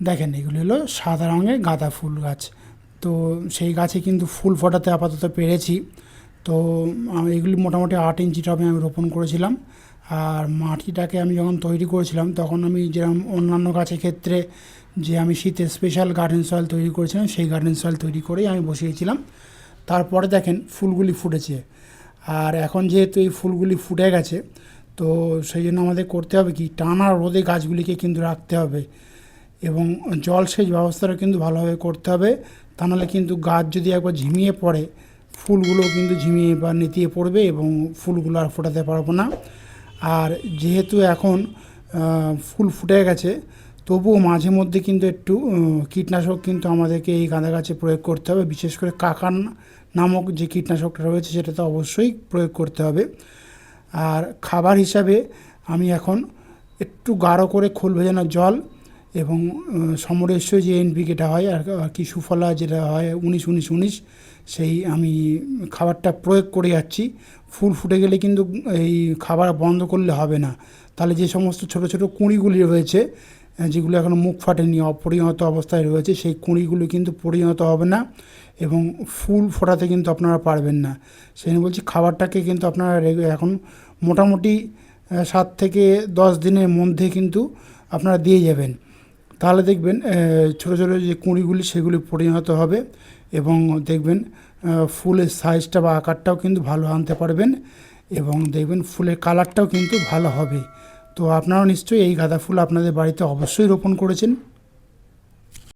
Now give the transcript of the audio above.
দেখেন, এগুলি হলো সাদা রঙের গাঁদা ফুল গাছ। তো সেই গাছে কিন্তু ফুল ফোটাতে আপাতত পেরেছি। তো এগুলি মোটামুটি আট ইঞ্চি টবে আমি রোপণ করেছিলাম। আর মাটিটাকে আমি যখন তৈরি করেছিলাম, তখন আমি যেরকম অন্যান্য গাছের ক্ষেত্রে যে আমি শীতে স্পেশাল গার্ডেন সয়েল তৈরি করেছিলাম, সেই গার্ডেন সয়েল তৈরি করেই আমি বসিয়েছিলাম। তারপরে দেখেন, ফুলগুলি ফুটেছে। আর এখন যেহেতু এই ফুলগুলি ফুটে গেছে, তো সেই জন্য আমাদের করতে হবে কি, টানা রোদে গাছগুলিকে কিন্তু রাখতে হবে। এবং জলসেচ ব্যবস্থাটা কিন্তু ভালোভাবে করতে হবে। তা নাহলে কিন্তু গাছ যদি একবার ঝিমিয়ে পড়ে, ফুলগুলো কিন্তু ঝিমিয়ে বা নেতিয়ে পড়বে এবং ফুলগুলো আর ফোটাতে পারব না। আর যেহেতু এখন ফুল ফুটে গেছে, তবুও মাঝে মধ্যে কিন্তু একটু কীটনাশক কিন্তু আমাদেরকে এই গাঁদা গাছে প্রয়োগ করতে হবে। বিশেষ করে কাকান নামক যে কীটনাশকটা রয়েছে সেটা তো অবশ্যই প্রয়োগ করতে হবে। আর খাবার হিসাবে আমি এখন একটু গাঢ় করে খোল ভেজানো জল এবং সমরেশ্ব যে এনপিকেটা হয় আর কি সুফলা যেটা হয় উনিশ উনিশ উনিশ, সেই আমি খাবারটা প্রয়োগ করে যাচ্ছি। ফুল ফুটে গেলে কিন্তু এই খাবার বন্ধ করলে হবে না। তাহলে যে সমস্ত ছোট ছোট কুঁড়িগুলি রয়েছে যেগুলো এখনও মুখ ফাটেনি, অপরিণত অবস্থায় রয়েছে, সেই কুঁড়িগুলো কিন্তু পরিণত হবে না এবং ফুল ফোটাতে কিন্তু আপনারা পারবেন না। সেই বলছি খাবারটাকে কিন্তু আপনারা এখন মোটামুটি সাত থেকে দশ দিনের মধ্যে কিন্তু আপনারা দিয়ে যাবেন। তাহলে দেখবেন ছোটো ছোট যে কুঁড়িগুলি সেগুলি পরিণত হবে এবং দেখবেন ফুলের সাইজটা বা আকারটাও কিন্তু ভালো আনতে পারবেন এবং দেখবেন ফুলের কালারটাও কিন্তু ভালো হবে। তো আপনারাও নিশ্চয়ই এই গাঁদা ফুল আপনাদের বাড়িতে অবশ্যই রোপণ করেছেন।